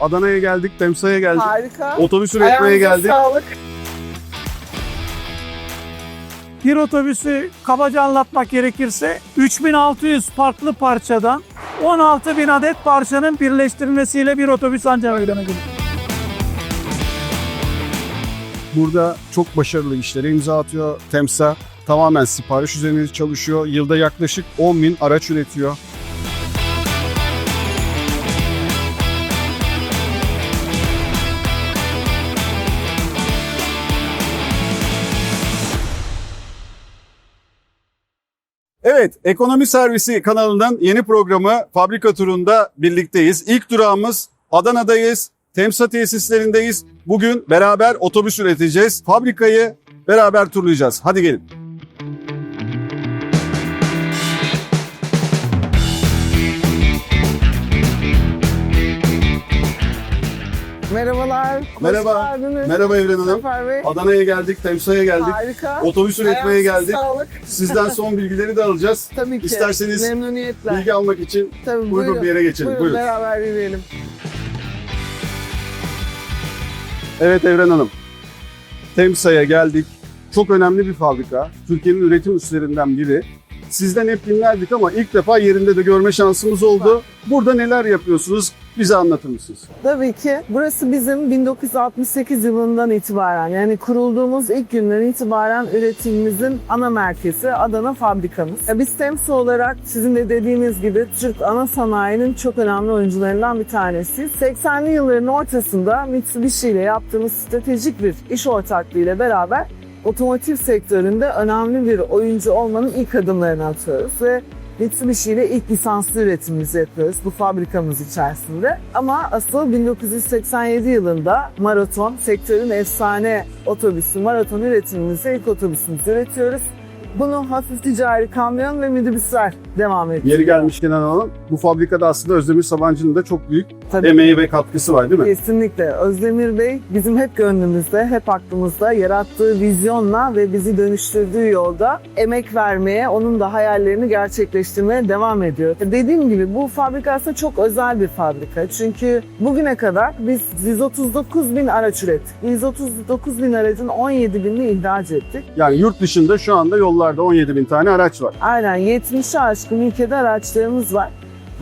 Adana'ya geldik, Temsa'ya geldik. Harika. Otobüs üretmeye Ayağınıza geldik. sağlık. Bir otobüsü kabaca anlatmak gerekirse 3600 farklı parçadan 16.000 adet parçanın birleştirilmesiyle bir otobüs ancak meydana gelir. Burada çok başarılı işlere imza atıyor Temsa. Tamamen sipariş üzerine çalışıyor. Yılda yaklaşık 10 bin araç üretiyor. Evet, Ekonomi Servisi kanalından yeni programı Fabrika Turu'nda birlikteyiz. İlk durağımız Adana'dayız. Temsa tesislerindeyiz. Bugün beraber otobüs üreteceğiz. Fabrikayı beraber turlayacağız. Hadi gelin. Merhaba. Geldiniz. Merhaba Evren Hanım. Zafer Bey. Adana'ya geldik, Temsa'ya geldik. Harika. Otobüs üretmeye Ayağınıza geldik. Sağlık. Sizden son bilgileri de alacağız. Tabii ki. İsterseniz Memnuniyetle. Bilgi almak için Tabii, uygun buyurun. bir yere geçelim. Buyurun, Buyurun. beraber yürüyelim. Evet Evren Hanım. Temsa'ya geldik. Çok önemli bir fabrika. Türkiye'nin üretim üslerinden biri. Sizden hep dinlerdik ama ilk defa yerinde de görme şansımız oldu. Burada neler yapıyorsunuz? Bize anlatır mısınız? Tabii ki. Burası bizim 1968 yılından itibaren yani kurulduğumuz ilk günden itibaren üretimimizin ana merkezi Adana fabrikamız. Biz Temsa olarak sizin de dediğiniz gibi Türk ana sanayinin çok önemli oyuncularından bir tanesiyiz. 80'li yılların ortasında Mitsubishi ile yaptığımız stratejik bir iş ortaklığı ile beraber otomotiv sektöründe önemli bir oyuncu olmanın ilk adımlarını atıyoruz ve Mitsubishi ile ilk lisanslı üretimimizi yapıyoruz bu fabrikamız içerisinde. Ama asıl 1987 yılında Maraton, sektörün efsane otobüsü Maraton üretimimizi ilk otobüsümüzü üretiyoruz. Bunu hafif ticari kamyon ve minibüsler devam ediyor. Yeri gelmişken alalım. Bu fabrikada aslında Özdemir Sabancı'nın da çok büyük Tabii. emeği ve katkısı var değil mi? Kesinlikle. Özdemir Bey bizim hep gönlümüzde, hep aklımızda yarattığı vizyonla ve bizi dönüştürdüğü yolda emek vermeye, onun da hayallerini gerçekleştirmeye devam ediyor. Dediğim gibi bu fabrika aslında çok özel bir fabrika. Çünkü bugüne kadar biz 139 bin araç ürettik. 139 bin aracın 17 binini ihraç ettik. Yani yurt dışında şu anda yollarda 17 bin tane araç var. Aynen 70'e aşkın ülkede araçlarımız var.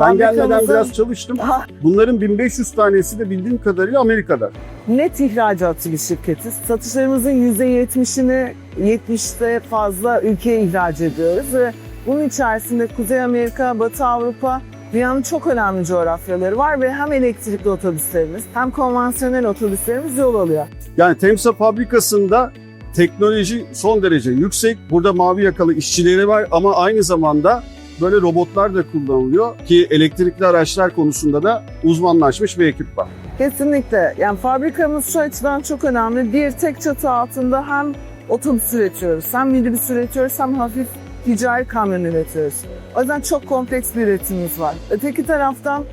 Ben gelmeden biraz çalıştım. Bunların 1500 tanesi de bildiğim kadarıyla Amerika'da. net ihracatçı bir şirketiz. Satışlarımızın %70'ini 70'te fazla ülkeye ihraç ediyoruz ve bunun içerisinde Kuzey Amerika, Batı Avrupa dünyanın çok önemli coğrafyaları var ve hem elektrikli otobüslerimiz hem konvansiyonel otobüslerimiz yol alıyor. Yani Temsa fabrikasında teknoloji son derece yüksek. Burada mavi yakalı işçileri var ama aynı zamanda böyle robotlar da kullanılıyor ki elektrikli araçlar konusunda da uzmanlaşmış bir ekip var. Kesinlikle. Yani fabrikamız şu açıdan çok önemli. Bir tek çatı altında hem otobüs üretiyoruz, hem minibüs üretiyoruz, hem hafif ticari kamyon üretiyoruz. O yüzden çok kompleks bir üretimimiz var. Öteki taraftan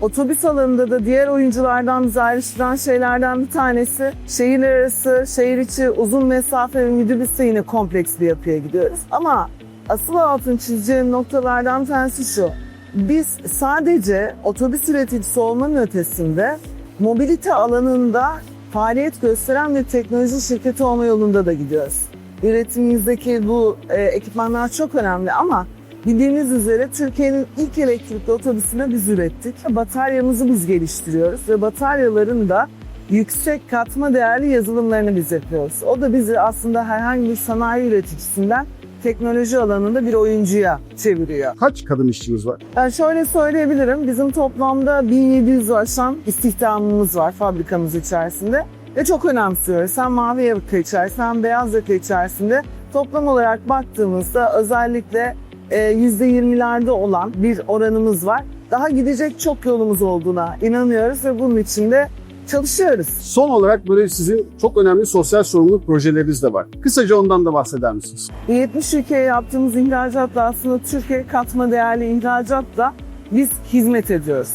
otobüs alanında da diğer oyunculardan bizi ayrıştıran şeylerden bir tanesi şehirler arası, şehir içi uzun mesafe ve minibüste yine kompleks bir yapıya gidiyoruz. Ama asıl altın çizeceğim noktalardan tanesi şu. Biz sadece otobüs üreticisi olmanın ötesinde mobilite alanında faaliyet gösteren bir teknoloji şirketi olma yolunda da gidiyoruz. Üretimimizdeki bu e, ekipmanlar çok önemli ama bildiğiniz üzere Türkiye'nin ilk elektrikli otobüsünü biz ürettik. Bataryamızı biz geliştiriyoruz ve bataryaların da yüksek katma değerli yazılımlarını biz yapıyoruz. O da bizi aslında herhangi bir sanayi üreticisinden teknoloji alanında bir oyuncuya çeviriyor. Kaç kadın işçimiz var? Yani şöyle söyleyebilirim. Bizim toplamda 1700 aşan istihdamımız var fabrikamız içerisinde. Ve çok önemsiyoruz. Hem mavi yaka içerisinde hem beyaz yaka içerisinde. Toplam olarak baktığımızda özellikle e, %20'lerde olan bir oranımız var. Daha gidecek çok yolumuz olduğuna inanıyoruz ve bunun için de çalışıyoruz. Son olarak böyle sizin çok önemli sosyal sorumluluk projeleriniz de var. Kısaca ondan da bahseder misiniz? 70 ülkeye yaptığımız ihracatla aslında Türkiye katma değerli ihracatla biz hizmet ediyoruz.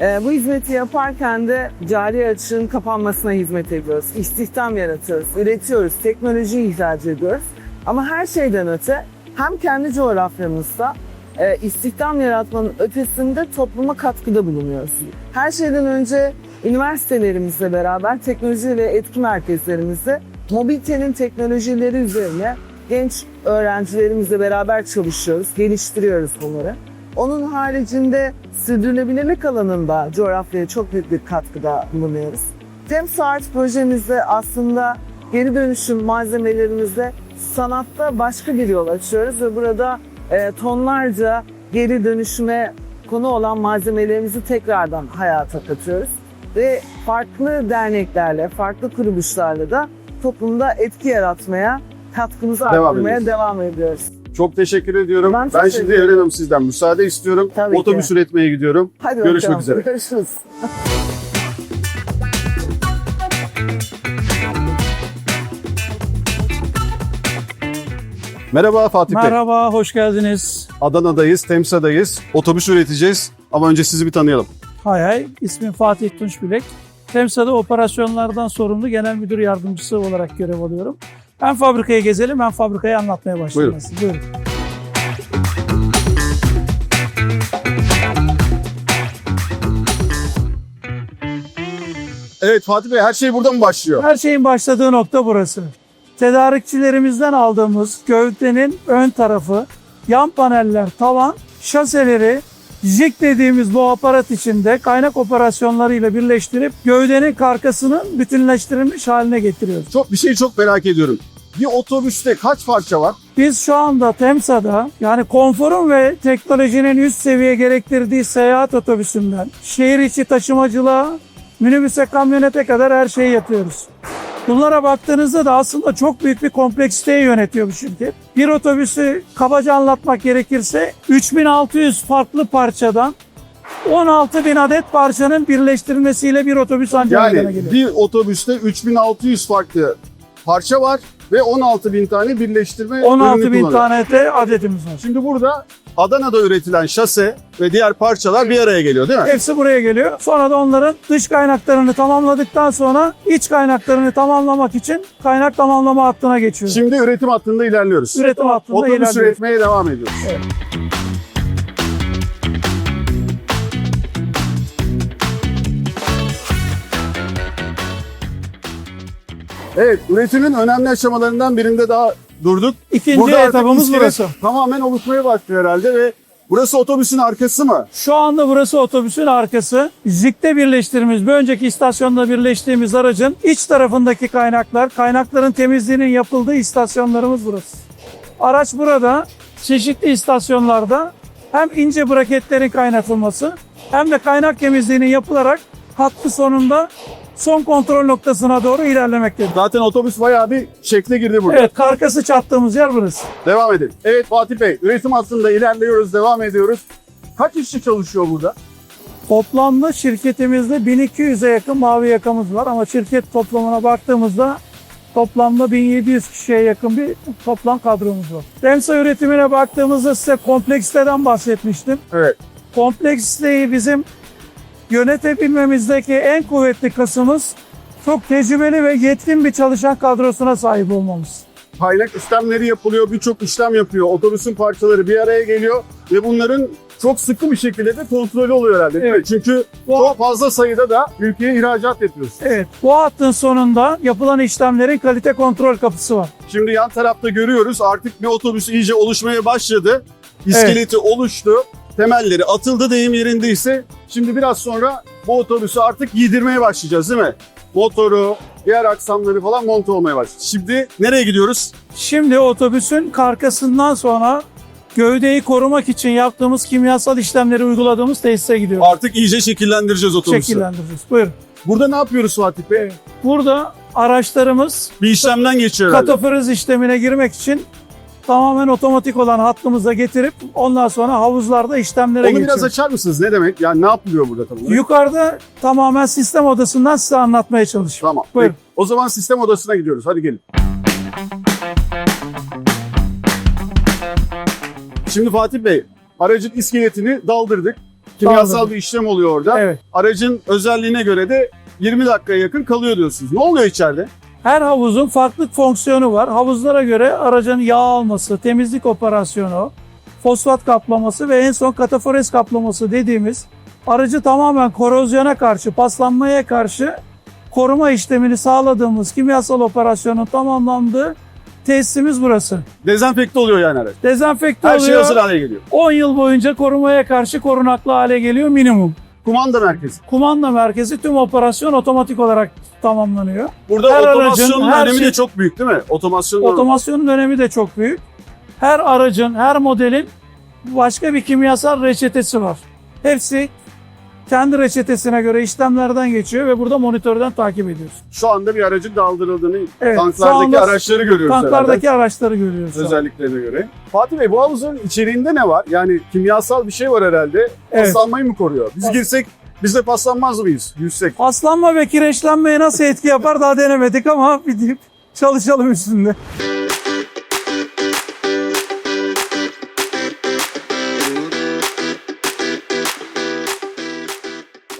Ee, bu hizmeti yaparken de cari açığın kapanmasına hizmet ediyoruz. İstihdam yaratıyoruz, üretiyoruz, teknoloji ihraç ediyoruz. Ama her şeyden öte hem kendi coğrafyamızda e, istihdam yaratmanın ötesinde topluma katkıda bulunuyoruz. Her şeyden önce üniversitelerimizle beraber teknoloji ve etki merkezlerimizde mobilitenin teknolojileri üzerine genç öğrencilerimizle beraber çalışıyoruz, geliştiriyoruz bunları. Onun haricinde sürdürülebilirlik alanında coğrafyaya çok büyük bir katkıda bulunuyoruz. Temsart projemizde aslında geri dönüşüm malzemelerimizde sanatta başka bir yol açıyoruz ve burada e, tonlarca geri dönüşüme konu olan malzemelerimizi tekrardan hayata katıyoruz. Ve farklı derneklerle, farklı kuruluşlarla da toplumda etki yaratmaya, katkımızı Devam arttırmaya ediyoruz. devam ediyoruz. Çok teşekkür ediyorum. Ben Ben, şimdi. Evren Hanım sizden müsaade istiyorum. Tabii ki. Otobüs üretmeye gidiyorum. Hadi Görüşmek bakalım. üzere. Görüşürüz. Merhaba Fatih Bey. Merhaba, hoş geldiniz. Adana'dayız, Temsa'dayız. Otobüs üreteceğiz. Ama önce sizi bir tanıyalım. Hay hay, ismim Fatih Tunç Bilek. Temsa'da operasyonlardan sorumlu genel müdür yardımcısı olarak görev alıyorum. Hem fabrikayı gezelim hem fabrikayı anlatmaya başlayalım. Buyurun. Buyurun. Evet Fatih Bey her şey burada mı başlıyor? Her şeyin başladığı nokta burası. Tedarikçilerimizden aldığımız gövdenin ön tarafı, yan paneller, tavan, şaseleri jig dediğimiz bu aparat içinde kaynak operasyonlarıyla birleştirip gövdenin karkasının bütünleştirilmiş haline getiriyoruz. Çok bir şeyi çok merak ediyorum. Bir otobüste kaç parça var? Biz şu anda Temsa'da yani konforun ve teknolojinin üst seviye gerektirdiği seyahat otobüsünden şehir içi taşımacılığa, minibüse, kamyonete kadar her şeyi yapıyoruz. Bunlara baktığınızda da aslında çok büyük bir kompleksiteyi yönetiyor bu şirket. Bir otobüsü kabaca anlatmak gerekirse 3600 farklı parçadan 16.000 adet parçanın birleştirilmesiyle bir otobüs ancak meydana Yani geliyor. bir otobüste 3600 farklı parça var ve 16.000 tane birleştirme ürünü 16.000 kullanıyor. tane de adetimiz var. Şimdi burada Adana'da üretilen şase ve diğer parçalar bir araya geliyor değil mi? Hepsi buraya geliyor. Sonra da onların dış kaynaklarını tamamladıktan sonra iç kaynaklarını tamamlamak için kaynak tamamlama hattına geçiyor. Şimdi üretim hattında ilerliyoruz. Üretim hattında Otobüs ilerliyoruz. üretmeye devam ediyoruz. Evet. Evet, üretimin önemli aşamalarından birinde daha durduk. İkinci artık etapımız burası. Tamamen oluşmaya başlıyor herhalde ve burası otobüsün arkası mı? Şu anda burası otobüsün arkası. Zik'te birleştirdiğimiz, bir önceki istasyonda birleştiğimiz aracın iç tarafındaki kaynaklar, kaynakların temizliğinin yapıldığı istasyonlarımız burası. Araç burada çeşitli istasyonlarda hem ince braketlerin kaynatılması hem de kaynak temizliğinin yapılarak hattı sonunda son kontrol noktasına doğru ilerlemektedir. Zaten otobüs bayağı bir şekle girdi burada. Evet, karkası çattığımız yer burası. Devam edelim. Evet Fatih Bey, üretim hattında ilerliyoruz, devam ediyoruz. Kaç işçi çalışıyor burada? Toplamda şirketimizde 1200'e yakın mavi yakamız var ama şirket toplamına baktığımızda toplamda 1700 kişiye yakın bir toplam kadromuz var. Remsa üretimine baktığımızda size kompleksiteden bahsetmiştim. Evet. Kompleksiteyi bizim yönetebilmemizdeki en kuvvetli kısmımız çok tecrübeli ve yetkin bir çalışan kadrosuna sahip olmamız. Kaynak işlemleri yapılıyor, birçok işlem yapıyor. Otobüsün parçaları bir araya geliyor ve bunların çok sıkı bir şekilde de kontrolü oluyor herhalde. Evet. Çünkü Bu- çok fazla sayıda da ülkeye ihracat yapıyoruz. Evet, bu hattın sonunda yapılan işlemlerin kalite kontrol kapısı var. Şimdi yan tarafta görüyoruz artık bir otobüs iyice oluşmaya başladı. İskeleti oluştu. Temelleri atıldı deyim yerindeyse. Şimdi biraz sonra bu otobüsü artık giydirmeye başlayacağız değil mi? Motoru, diğer aksamları falan monte olmaya başladı. Şimdi nereye gidiyoruz? Şimdi otobüsün karkasından sonra gövdeyi korumak için yaptığımız kimyasal işlemleri uyguladığımız tesise gidiyoruz. Artık iyice şekillendireceğiz otobüsü. Şekillendireceğiz. Buyurun. Burada ne yapıyoruz Fatih Bey? Burada araçlarımız Bir işlemden geçiyor herhalde. katafriz işlemine girmek için tamamen otomatik olan hattımıza getirip ondan sonra havuzlarda işlemlere Onu geçiyoruz. biraz açar mısınız? Ne demek? Yani ne yapılıyor burada tam olarak? Yukarıda tamamen sistem odasından size anlatmaya çalışıyorum. Tamam. Buyurun. Peki. O zaman sistem odasına gidiyoruz. Hadi gelin. Şimdi Fatih Bey, aracın iskeletini daldırdık. Kimyasal Daldırdık. bir işlem oluyor orada. Evet. Aracın özelliğine göre de 20 dakikaya yakın kalıyor diyorsunuz. Ne oluyor içeride? Her havuzun farklı fonksiyonu var. Havuzlara göre aracın yağ alması, temizlik operasyonu, fosfat kaplaması ve en son katafores kaplaması dediğimiz aracı tamamen korozyona karşı, paslanmaya karşı koruma işlemini sağladığımız kimyasal operasyonun tamamlandığı tesisimiz burası. Dezenfekte oluyor yani araç. Dezenfekte Her şey oluyor. hazır hale geliyor. 10 yıl boyunca korumaya karşı korunaklı hale geliyor minimum. Kumanda merkezi. Kumanda merkezi tüm operasyon otomatik olarak tamamlanıyor. Burada Her otomasyonun aracın, önemi şey- de çok büyük değil mi? Otomasyon Otomasyonun önemi de çok büyük. Her aracın, her modelin başka bir kimyasal reçetesi var. Hepsi kendi reçetesine göre işlemlerden geçiyor ve burada monitörden takip ediyoruz. şu anda bir aracın kaldırıldığını, Evet, tanklardaki araçları görüyoruz Tanklardaki araçları görüyoruz. özelliklerine göre. Fatih Bey bu havuzun içeriğinde ne var? Yani kimyasal bir şey var herhalde. Evet. Paslanmayı mı koruyor? Biz Pas- girsek biz de paslanmaz mıyız? Yüzsek. Paslanma ve kireçlenmeye nasıl etki yapar daha denemedik ama bir çalışalım üstünde.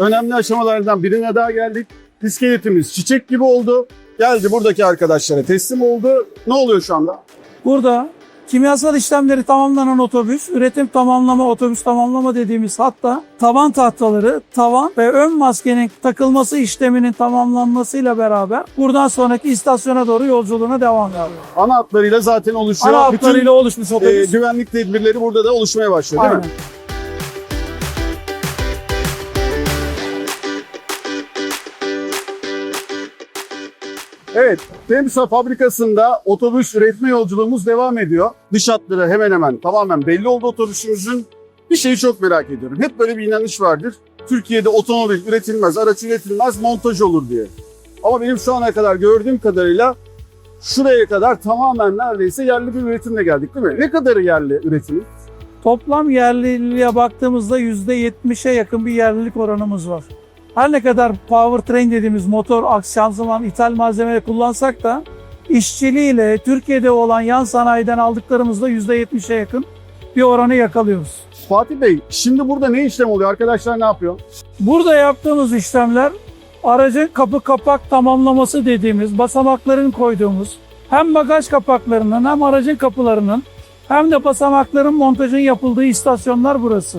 Önemli aşamalardan birine daha geldik. İskeletimiz çiçek gibi oldu. Geldi buradaki arkadaşlara teslim oldu. Ne oluyor şu anda? Burada kimyasal işlemleri tamamlanan otobüs, üretim tamamlama, otobüs tamamlama dediğimiz hatta tavan tahtaları, tavan ve ön maskenin takılması işleminin tamamlanmasıyla beraber buradan sonraki istasyona doğru yolculuğuna devam ediyor. Ana hatlarıyla zaten oluşuyor. Ana Bütün hatlarıyla oluşmuş e, otobüs. güvenlik tedbirleri burada da oluşmaya başlıyor değil Aynen. mi? Evet, Temsa fabrikasında otobüs üretme yolculuğumuz devam ediyor. Dış hatları hemen hemen tamamen belli oldu otobüsümüzün. Bir şeyi çok merak ediyorum. Hep böyle bir inanış vardır. Türkiye'de otomobil üretilmez, araç üretilmez, montaj olur diye. Ama benim şu ana kadar gördüğüm kadarıyla şuraya kadar tamamen neredeyse yerli bir üretimle geldik değil mi? Ne kadarı yerli üretimi? Toplam yerliliğe baktığımızda %70'e yakın bir yerlilik oranımız var. Her ne kadar powertrain dediğimiz motor, aks, şanzıman, ithal malzeme kullansak da işçiliğiyle Türkiye'de olan yan sanayiden aldıklarımızda %70'e yakın bir oranı yakalıyoruz. Fatih Bey, şimdi burada ne işlem oluyor? Arkadaşlar ne yapıyor? Burada yaptığımız işlemler aracın kapı kapak tamamlaması dediğimiz basamakların koyduğumuz hem bagaj kapaklarının hem aracın kapılarının hem de basamakların montajın yapıldığı istasyonlar burası.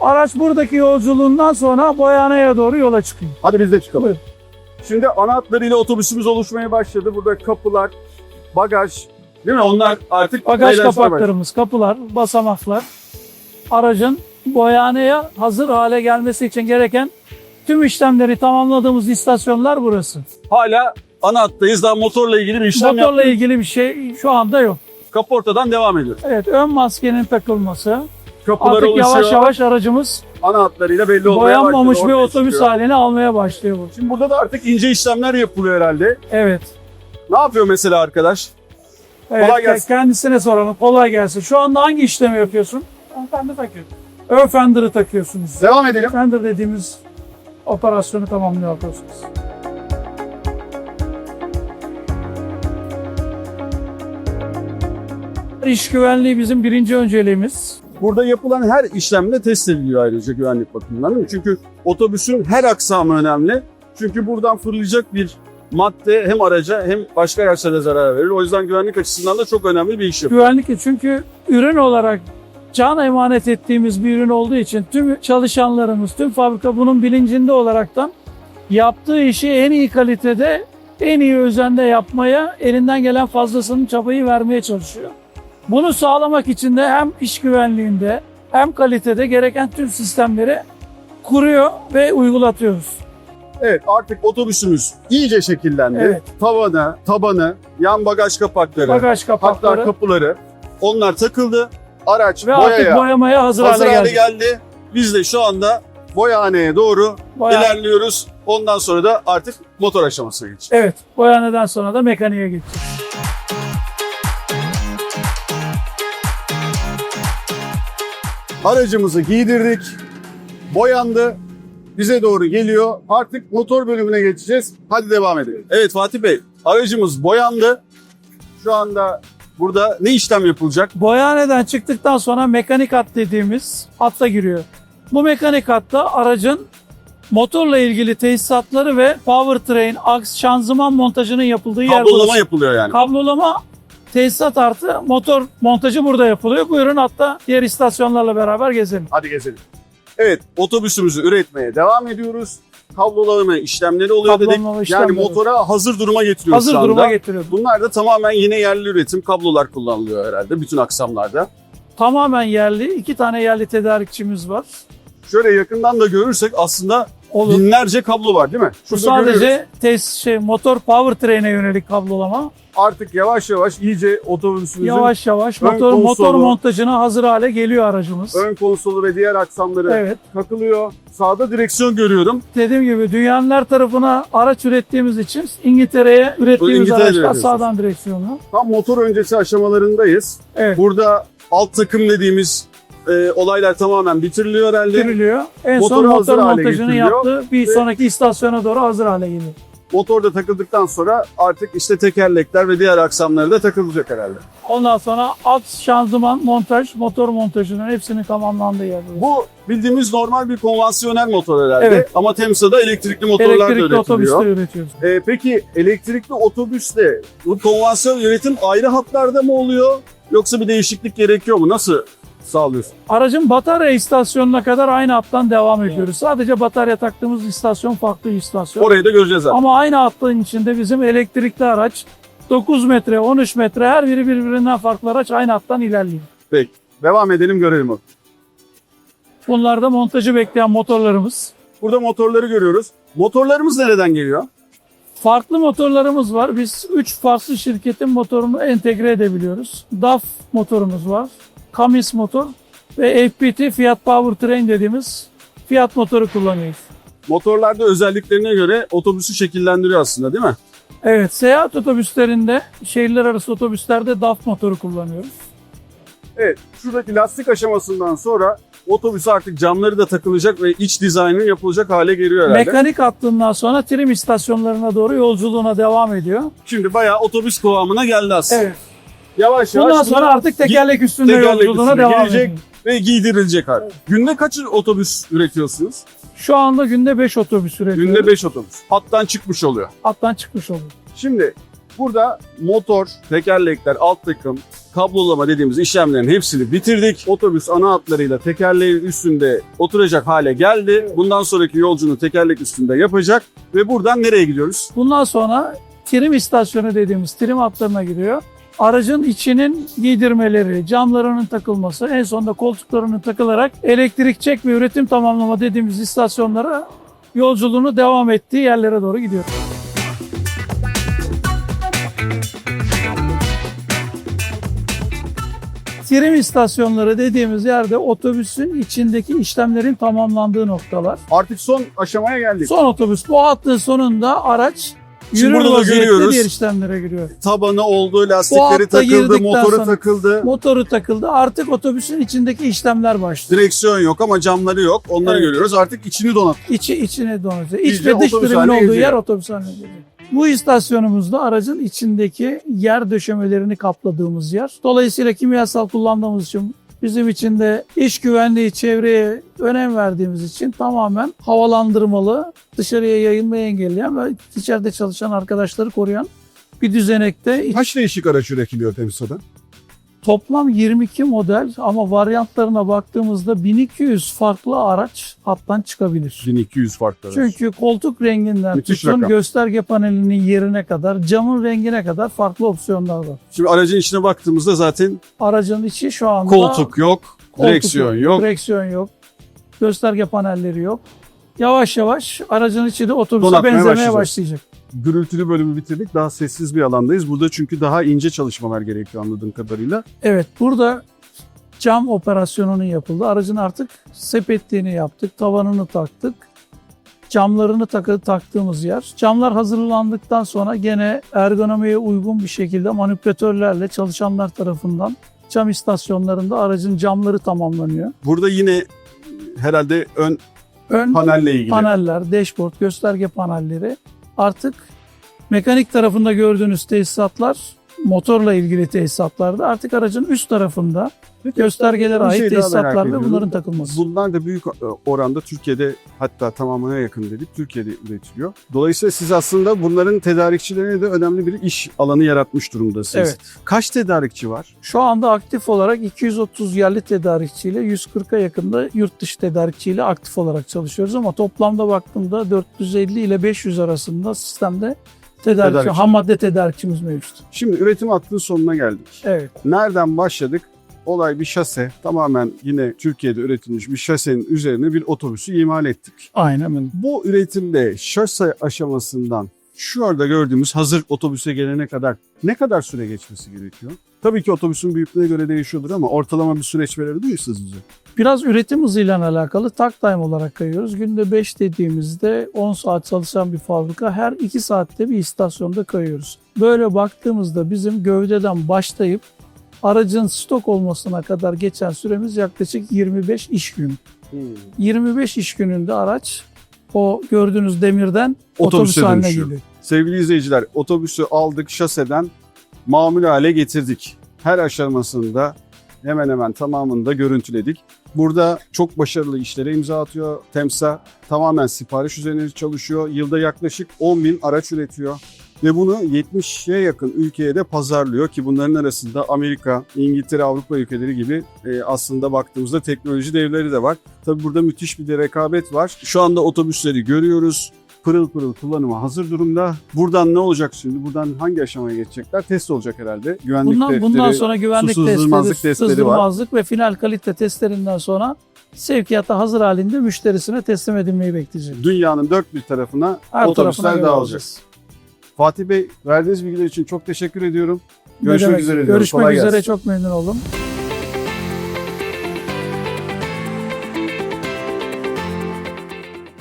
Araç buradaki yolculuğundan sonra Boyana'ya doğru yola çıkıyor. Hadi biz de çıkalım. Buyurun. Şimdi ana hatlarıyla otobüsümüz oluşmaya başladı. Burada kapılar, bagaj, değil mi? Onlar artık Bagaj kapaklarımız, kapılar, basamaklar aracın Boyana'ya hazır hale gelmesi için gereken tüm işlemleri tamamladığımız istasyonlar burası. Hala ana hattayız. Daha motorla ilgili bir işlem Motorla yaptık. ilgili bir şey şu anda yok. Kaportadan devam ediyor. Evet ön maskenin takılması. Kapılar Artık oluşuyor. yavaş yavaş aracımız Ana hatlarıyla belli olmaya boyanmamış başladı. bir Ortaya otobüs çıkıyor. halini almaya başlıyor bu. Şimdi burada da artık ince işlemler yapılıyor herhalde. Evet. Ne yapıyor mesela arkadaş? evet Kolay gelsin. Kendisine soralım. Kolay gelsin. Şu anda hangi işlemi yapıyorsun? Ön fender takıyorum. Ön fender'ı takıyorsunuz. Devam edelim. Fender dediğimiz operasyonu tamamlıyorsunuz. İş güvenliği bizim birinci önceliğimiz. Burada yapılan her işlemde test ediliyor ayrıca güvenlik bakımından? Çünkü otobüsün her aksamı önemli. Çünkü buradan fırlayacak bir madde hem araca hem başka araçlara zarar verir. O yüzden güvenlik açısından da çok önemli bir iş yapıyor. Güvenlik çünkü ürün olarak can emanet ettiğimiz bir ürün olduğu için tüm çalışanlarımız, tüm fabrika bunun bilincinde olaraktan yaptığı işi en iyi kalitede, en iyi özende yapmaya, elinden gelen fazlasının çabayı vermeye çalışıyor. Bunu sağlamak için de hem iş güvenliğinde hem kalitede gereken tüm sistemleri kuruyor ve uygulatıyoruz. Evet artık otobüsümüz iyice şekillendi. Evet. Tavanı, tabanı, yan bagaj kapakları, Bagaj hatta kapakları kapıları onlar takıldı. Araç ve boyaya artık boyamaya hazır, hazır hale hale geldi. geldi. Biz de şu anda boyahaneye doğru Boya- ilerliyoruz. Ondan sonra da artık motor aşamasına geçeceğiz. Evet, boyanadan sonra da mekaniğe geçeceğiz. Aracımızı giydirdik. Boyandı. Bize doğru geliyor. Artık motor bölümüne geçeceğiz. Hadi devam edelim. Evet Fatih Bey, aracımız boyandı. Şu anda burada ne işlem yapılacak? Boyaneden çıktıktan sonra mekanik hat dediğimiz hatta giriyor. Bu mekanik hatta aracın motorla ilgili tesisatları ve powertrain, aks, şanzıman montajının yapıldığı yer Kablolama burası. yapılıyor yani. Kablolama tesisat artı motor montajı burada yapılıyor. Buyurun hatta diğer istasyonlarla beraber gezelim. Hadi gezelim. Evet, otobüsümüzü üretmeye devam ediyoruz. Kablolama işlemleri oluyor dedik. Kablolama Yani işlemleri. motora hazır duruma getiriyoruz Hazır şu anda. duruma getiriyoruz. Bunlar da tamamen yine yerli üretim kablolar kullanılıyor herhalde bütün aksamlarda. Tamamen yerli. iki tane yerli tedarikçimiz var. Şöyle yakından da görürsek aslında Olur. binlerce kablo var değil mi? Bu Şurada görüyoruz. sadece tes şey motor powertrain'e yönelik kablolama. artık yavaş yavaş iyice otobüsümüzün Yavaş yavaş ön motor konsolu- motor montajına hazır hale geliyor aracımız. ön konsolu ve diğer aksamları Evet. takılıyor. Sağda direksiyon görüyorum. Dediğim gibi dünyanın her tarafına araç ürettiğimiz için İngiltere'ye ürettiğimiz İngiltere'de araçlar üretiyorsunuz. sağdan direksiyonu. Tam motor öncesi aşamalarındayız. Evet. Burada alt takım dediğimiz e, olaylar tamamen bitiriliyor herhalde. Bitiriliyor. En Motoru son motor montajını yaptı. Bir ve- sonraki istasyona doğru hazır hale geliyor. Motor da takıldıktan sonra artık işte tekerlekler ve diğer aksamları da takılacak herhalde. Ondan sonra alt şanzıman montaj, motor montajının hepsinin tamamlandığı yer. burası. Bu bildiğimiz normal bir konvansiyonel motor herhalde. Evet. Ama Temsa'da elektrikli motorlar da Elektrikli üretiliyor. otobüste üretiyoruz. E, peki elektrikli otobüste bu konvansiyonel üretim ayrı hatlarda mı oluyor? Yoksa bir değişiklik gerekiyor mu? Nasıl sağlıyorsun? Aracın batarya istasyonuna kadar aynı hattan devam ediyoruz. Sadece batarya taktığımız istasyon farklı istasyon. Orayı da göreceğiz zaten. Ama aynı hattın içinde bizim elektrikli araç 9 metre, 13 metre her biri birbirinden farklı araç aynı hattan ilerliyor. Peki. Devam edelim görelim onu. Bunlar da montajı bekleyen motorlarımız. Burada motorları görüyoruz. Motorlarımız nereden geliyor? Farklı motorlarımız var. Biz 3 farklı şirketin motorunu entegre edebiliyoruz. DAF motorumuz var. Cummins motor ve FPT Fiat Powertrain dediğimiz Fiat motoru kullanıyoruz. Motorlarda özelliklerine göre otobüsü şekillendiriyor aslında değil mi? Evet, seyahat otobüslerinde, şehirler arası otobüslerde DAF motoru kullanıyoruz. Evet. Şuradaki lastik aşamasından sonra otobüs artık camları da takılacak ve iç dizaynı yapılacak hale geliyor herhalde. Mekanik hattından sonra trim istasyonlarına doğru yolculuğuna devam ediyor. Şimdi bayağı otobüs kıvamına geldi aslında. Evet. Yavaş yavaş Bundan sonra artık tekerlek üstünde tekerlek yolculuğuna devam gelecek. ediyor. ve giydirilecek artık. Günde kaç otobüs üretiyorsunuz? Şu anda günde 5 otobüs üretiyoruz. Günde 5 otobüs. Hattan çıkmış oluyor. Hattan çıkmış oluyor. Şimdi burada motor, tekerlekler, alt takım, kablolama dediğimiz işlemlerin hepsini bitirdik. Otobüs ana hatlarıyla tekerleğin üstünde oturacak hale geldi. Bundan sonraki yolculuğunu tekerlek üstünde yapacak ve buradan nereye gidiyoruz? Bundan sonra trim istasyonu dediğimiz trim hatlarına giriyor. Aracın içinin giydirmeleri, camlarının takılması, en sonunda koltuklarının takılarak elektrik çek ve üretim tamamlama dediğimiz istasyonlara yolculuğunu devam ettiği yerlere doğru gidiyor. Trim istasyonları dediğimiz yerde otobüsün içindeki işlemlerin tamamlandığı noktalar. Artık son aşamaya geldik. Son otobüs bu hattın sonunda araç Şimdi yürür burada da görüyoruz. diğer işlemlere giriyor. Tabanı oldu, lastikleri takıldı, motoru sonra- takıldı. Motoru takıldı. Artık otobüsün içindeki işlemler başlıyor. Direksiyon yok ama camları yok. Onları Evet. görüyoruz. Artık içini donat. İçi içine donatıyor. İç ve dış haline olduğu yer otobüs haline geliyor. Bu istasyonumuzda aracın içindeki yer döşemelerini kapladığımız yer. Dolayısıyla kimyasal kullandığımız için bizim için de iş güvenliği çevreye önem verdiğimiz için tamamen havalandırmalı, dışarıya yayılmayı engelleyen ve içeride çalışan arkadaşları koruyan bir düzenekte Kaç değişik araç üretiliyor Temsa'da? Toplam 22 model ama varyantlarına baktığımızda 1200 farklı araç hattan çıkabilir. 1200 farklı araç. Çünkü koltuk renginden Müthiş tutun rakam. gösterge panelinin yerine kadar, camın rengine kadar farklı opsiyonlar var. Şimdi aracın içine baktığımızda zaten Aracın içi şu anda koltuk yok, koltuk direksiyon yok. Direksiyon yok. Gösterge panelleri yok. Yavaş yavaş aracın içi de otobüse Donatmaya benzemeye başlayacak. başlayacak. Gürültülü bölümü bitirdik. Daha sessiz bir alandayız. Burada çünkü daha ince çalışmalar gerekiyor anladığım kadarıyla. Evet burada cam operasyonunun yapıldı. Aracın artık sepetliğini yaptık, tavanını taktık. Camlarını takı, taktığımız yer. Camlar hazırlandıktan sonra gene ergonomiye uygun bir şekilde manipülatörlerle çalışanlar tarafından cam istasyonlarında aracın camları tamamlanıyor. Burada yine herhalde ön Ön panelle ilgili. paneller, dashboard, gösterge panelleri artık mekanik tarafında gördüğünüz tesisatlar motorla ilgili tesisatlarda artık aracın üst tarafında göstergeler Bir ait şey daha merak tesisatlar ve ediyorum. bunların takılması. Bunlar da büyük oranda Türkiye'de hatta tamamına yakın dedik Türkiye'de üretiliyor. Dolayısıyla siz aslında bunların tedarikçilerine de önemli bir iş alanı yaratmış durumdasınız. Evet. Kaç tedarikçi var? Şu anda aktif olarak 230 yerli tedarikçiyle 140'a yakında yurt dışı tedarikçiyle aktif olarak çalışıyoruz ama toplamda baktığımda 450 ile 500 arasında sistemde tedarikçi, Tedarikçi. ham madde tedarikçimiz mevcut. Şimdi üretim hattının sonuna geldik. Evet. Nereden başladık? Olay bir şase. Tamamen yine Türkiye'de üretilmiş bir şasenin üzerine bir otobüsü imal ettik. Aynen öyle. Bu üretimde şase aşamasından şu anda gördüğümüz hazır otobüse gelene kadar ne kadar süre geçmesi gerekiyor? Tabii ki otobüsün büyüklüğüne göre değişiyordur ama ortalama bir süreç verebilir misiniz bize? Biraz üretim hızıyla alakalı tak time olarak kayıyoruz. Günde 5 dediğimizde 10 saat çalışan bir fabrika her 2 saatte bir istasyonda kayıyoruz. Böyle baktığımızda bizim gövdeden başlayıp aracın stok olmasına kadar geçen süremiz yaklaşık 25 iş günü. 25 iş gününde araç o gördüğünüz demirden Otobüse otobüs haline dönüşüyor. geliyor. Sevgili izleyiciler, otobüsü aldık şaseden mamul hale getirdik. Her aşamasında hemen hemen tamamını da görüntüledik. Burada çok başarılı işlere imza atıyor Temsa. Tamamen sipariş üzerine çalışıyor. Yılda yaklaşık 10 bin araç üretiyor. Ve bunu 70'ye yakın ülkeye de pazarlıyor ki bunların arasında Amerika, İngiltere, Avrupa ülkeleri gibi e, aslında baktığımızda teknoloji devleri de var. Tabii burada müthiş bir de rekabet var. Şu anda otobüsleri görüyoruz pırıl pırıl kullanıma hazır durumda. Buradan ne olacak şimdi? Buradan hangi aşamaya geçecekler? Test olacak herhalde. Güvenlik Bundan, testleri, bundan sonra güvenlik testleri, testleri var. ve final kalite testlerinden sonra sevkiyata hazır halinde müşterisine teslim edilmeyi bekleyecek. dünyanın dört bir tarafına Her tarafına otobüsler göre dağılacak. alacağız. Fatih Bey verdiğiniz bilgiler için çok teşekkür ediyorum. Görüşmek demek? üzere diyorum. Görüşmek Kolay üzere gelsin. çok memnun oldum.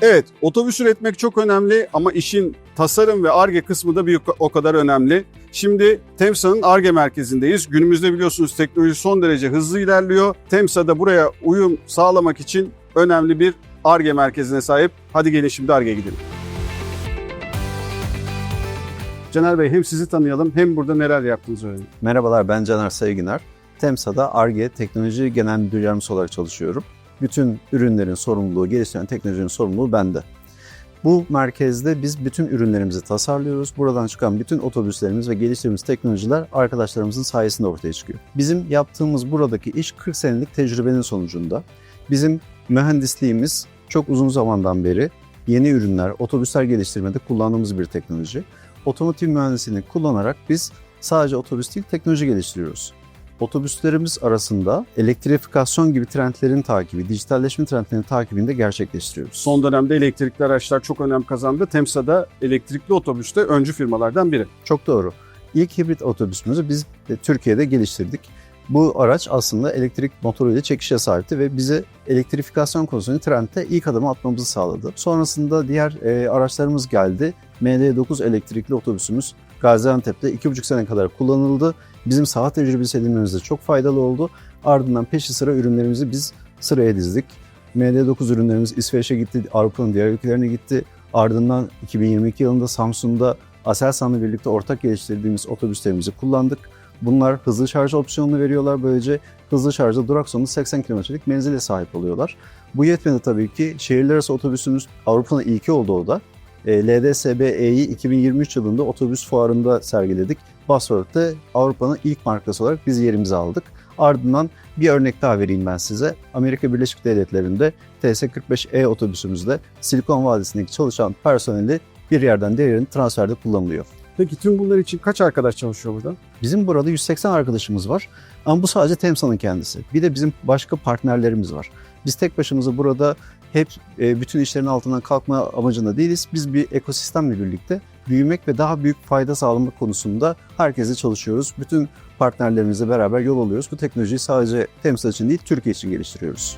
Evet, otobüs üretmek çok önemli ama işin tasarım ve ARGE kısmı da bir o kadar önemli. Şimdi TEMSA'nın ARGE merkezindeyiz. Günümüzde biliyorsunuz teknoloji son derece hızlı ilerliyor. TEMSA da buraya uyum sağlamak için önemli bir ARGE merkezine sahip. Hadi gelin şimdi ARGE'ye gidelim. Caner Bey hem sizi tanıyalım hem burada neler yaptığınızı öğrenelim. Merhabalar ben Caner Saygıner. TEMSA'da ARGE Teknoloji Genel Müdür Yardımcısı olarak çalışıyorum. Bütün ürünlerin sorumluluğu, geliştiren teknolojinin sorumluluğu bende. Bu merkezde biz bütün ürünlerimizi tasarlıyoruz. Buradan çıkan bütün otobüslerimiz ve geliştirdiğimiz teknolojiler arkadaşlarımızın sayesinde ortaya çıkıyor. Bizim yaptığımız buradaki iş 40 senelik tecrübenin sonucunda. Bizim mühendisliğimiz çok uzun zamandan beri yeni ürünler, otobüsler geliştirmede kullandığımız bir teknoloji. Otomotiv mühendisliğini kullanarak biz sadece otobüs değil teknoloji geliştiriyoruz. Otobüslerimiz arasında elektrifikasyon gibi trendlerin takibi, dijitalleşme trendlerinin takibini de gerçekleştiriyoruz. Son dönemde elektrikli araçlar çok önem kazandı. TEMSA'da elektrikli otobüste öncü firmalardan biri. Çok doğru. İlk hibrit otobüsümüzü biz de Türkiye'de geliştirdik. Bu araç aslında elektrik motoruyla çekişe sahipti ve bize elektrifikasyon konusunda trendte ilk adımı atmamızı sağladı. Sonrasında diğer e, araçlarımız geldi. MD9 elektrikli otobüsümüz Gaziantep'te 2,5 sene kadar kullanıldı. Bizim saha tecrübesi edinmemizde çok faydalı oldu. Ardından peşi sıra ürünlerimizi biz sıraya dizdik. MD9 ürünlerimiz İsveç'e gitti, Avrupa'nın diğer ülkelerine gitti. Ardından 2022 yılında Samsun'da Aselsan'la birlikte ortak geliştirdiğimiz otobüslerimizi kullandık. Bunlar hızlı şarj opsiyonunu veriyorlar. Böylece hızlı şarjda durak sonunda 80 kilometrelik menzile sahip oluyorlar. Bu yetmedi tabii ki. Şehirler arası otobüsümüz Avrupa'nın ilki oldu o da. E, LDSBE'yi 2023 yılında otobüs fuarında sergiledik. Buzzworld'de Avrupa'nın ilk markası olarak biz yerimizi aldık. Ardından bir örnek daha vereyim ben size. Amerika Birleşik Devletleri'nde TS-45E otobüsümüzde Silikon Vadisi'ndeki çalışan personeli bir yerden diğer yerine transferde kullanılıyor. Peki tüm bunlar için kaç arkadaş çalışıyor burada? Bizim burada 180 arkadaşımız var ama bu sadece TEMSA'nın kendisi. Bir de bizim başka partnerlerimiz var. Biz tek başımıza burada hep e, bütün işlerin altından kalkma amacında değiliz. Biz bir ekosistemle birlikte büyümek ve daha büyük fayda sağlamak konusunda herkese çalışıyoruz. Bütün partnerlerimizle beraber yol alıyoruz. Bu teknolojiyi sadece TEMSA için değil, Türkiye için geliştiriyoruz.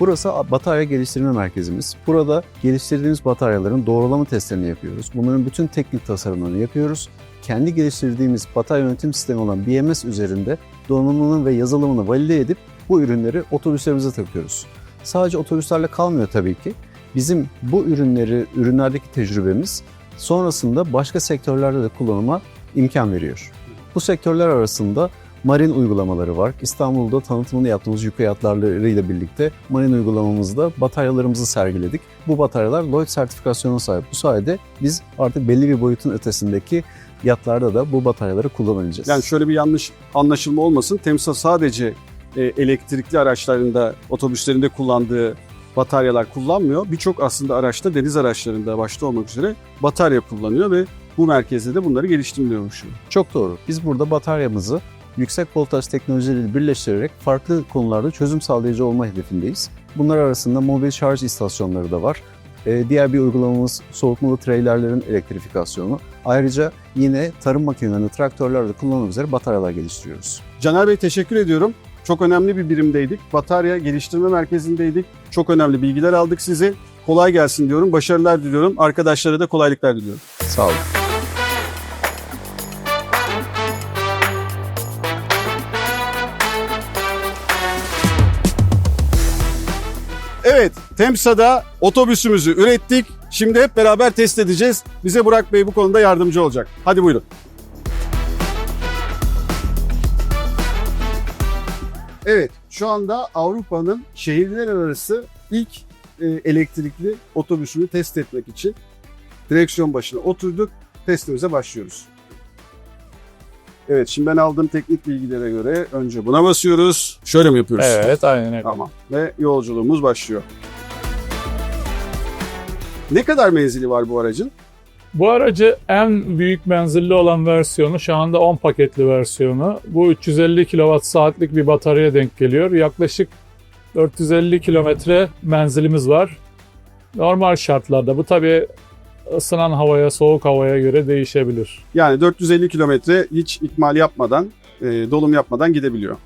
Burası batarya geliştirme merkezimiz. Burada geliştirdiğimiz bataryaların doğrulama testlerini yapıyoruz. Bunların bütün teknik tasarımlarını yapıyoruz. Kendi geliştirdiğimiz batarya yönetim sistemi olan BMS üzerinde donanımını ve yazılımını valide edip bu ürünleri otobüslerimize takıyoruz. Sadece otobüslerle kalmıyor tabii ki. Bizim bu ürünleri, ürünlerdeki tecrübemiz sonrasında başka sektörlerde de kullanıma imkan veriyor. Bu sektörler arasında marin uygulamaları var. İstanbul'da tanıtımını yaptığımız yük yatlarıyla birlikte marin uygulamamızda bataryalarımızı sergiledik. Bu bataryalar Lloyd sertifikasyonuna sahip. Bu sayede biz artık belli bir boyutun ötesindeki yatlarda da bu bataryaları kullanabileceğiz. Yani şöyle bir yanlış anlaşılma olmasın. Temsa sadece e, elektrikli araçlarında, otobüslerinde kullandığı bataryalar kullanmıyor. Birçok aslında araçta, deniz araçlarında başta olmak üzere batarya kullanıyor ve bu merkezde de bunları geliştiriliyormuş. Çok doğru. Biz burada bataryamızı yüksek voltaj teknolojileriyle birleştirerek farklı konularda çözüm sağlayıcı olma hedefindeyiz. Bunlar arasında mobil şarj istasyonları da var. Ee, diğer bir uygulamamız soğutmalı treylerlerin elektrifikasyonu. Ayrıca yine tarım makinelerinde, traktörlerde kullanılmak üzere bataryalar geliştiriyoruz. Caner Bey teşekkür ediyorum. Çok önemli bir birimdeydik. Batarya Geliştirme Merkezi'ndeydik. Çok önemli bilgiler aldık size. Kolay gelsin diyorum. Başarılar diliyorum. Arkadaşlara da kolaylıklar diliyorum. Sağ olun. Evet, Temsa'da otobüsümüzü ürettik. Şimdi hep beraber test edeceğiz. Bize Burak Bey bu konuda yardımcı olacak. Hadi buyurun. Evet, şu anda Avrupa'nın şehirler arası ilk e, elektrikli otobüsünü test etmek için direksiyon başına oturduk. Testimize başlıyoruz. Evet, şimdi ben aldığım teknik bilgilere göre önce buna basıyoruz. Şöyle mi yapıyoruz? Evet aynen öyle. Tamam. Ve yolculuğumuz başlıyor. Ne kadar menzili var bu aracın? Bu aracı en büyük menzilli olan versiyonu şu anda 10 paketli versiyonu. Bu 350 kWh saatlik bir bataryaya denk geliyor. Yaklaşık 450 kilometre menzilimiz var. Normal şartlarda bu tabi ısınan havaya, soğuk havaya göre değişebilir. Yani 450 kilometre hiç ikmal yapmadan, e, dolum yapmadan gidebiliyor.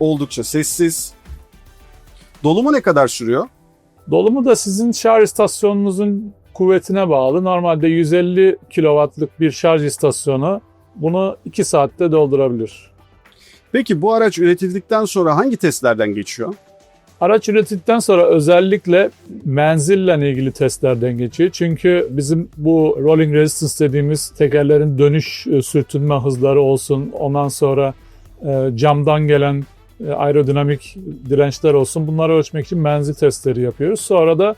Oldukça sessiz. Dolumu ne kadar sürüyor? Dolumu da sizin şarj istasyonunuzun kuvvetine bağlı. Normalde 150 kW'lık bir şarj istasyonu bunu 2 saatte doldurabilir. Peki bu araç üretildikten sonra hangi testlerden geçiyor? Araç üretildikten sonra özellikle menzille ilgili testlerden geçiyor. Çünkü bizim bu rolling resistance dediğimiz tekerlerin dönüş e, sürtünme hızları olsun, ondan sonra e, camdan gelen e, aerodinamik dirençler olsun bunları ölçmek için menzil testleri yapıyoruz. Sonra da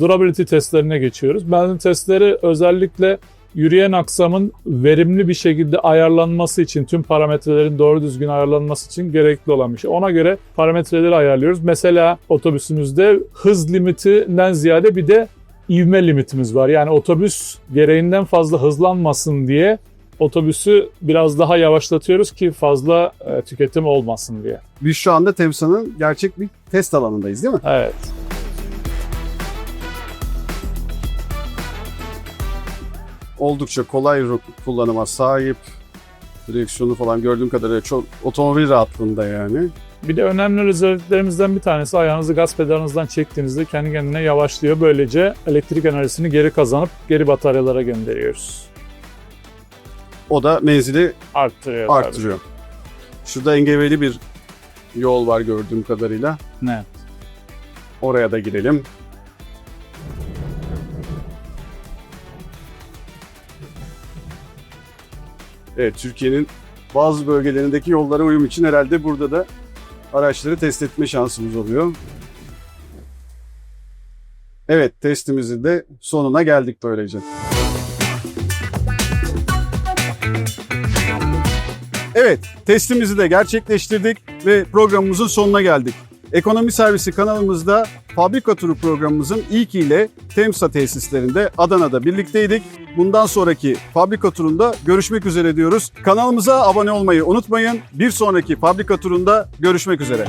durability testlerine geçiyoruz. Menzil testleri özellikle yürüyen aksamın verimli bir şekilde ayarlanması için, tüm parametrelerin doğru düzgün ayarlanması için gerekli olan bir şey. Ona göre parametreleri ayarlıyoruz. Mesela otobüsümüzde hız limitinden ziyade bir de ivme limitimiz var. Yani otobüs gereğinden fazla hızlanmasın diye otobüsü biraz daha yavaşlatıyoruz ki fazla e, tüketim olmasın diye. Biz şu anda Temsa'nın gerçek bir test alanındayız değil mi? Evet. Oldukça kolay kullanıma sahip. Direksiyonu falan gördüğüm kadarıyla çok otomobil rahatlığında yani. Bir de önemli özelliklerimizden bir tanesi ayağınızı gaz pedalınızdan çektiğinizde kendi kendine yavaşlıyor. Böylece elektrik enerjisini geri kazanıp geri bataryalara gönderiyoruz. O da menzili Arttırıyor. tabii. arttırıyor. Şurada engebeli bir yol var gördüğüm kadarıyla. Ne? Oraya da girelim. Evet, Türkiye'nin bazı bölgelerindeki yollara uyum için herhalde burada da araçları test etme şansımız oluyor. Evet, testimizin de sonuna geldik böylece. Evet, testimizi de gerçekleştirdik ve programımızın sonuna geldik. Ekonomi Servisi kanalımızda fabrika turu programımızın ilkiyle Temsa tesislerinde Adana'da birlikteydik. Bundan sonraki fabrika turunda görüşmek üzere diyoruz. Kanalımıza abone olmayı unutmayın. Bir sonraki fabrika turunda görüşmek üzere.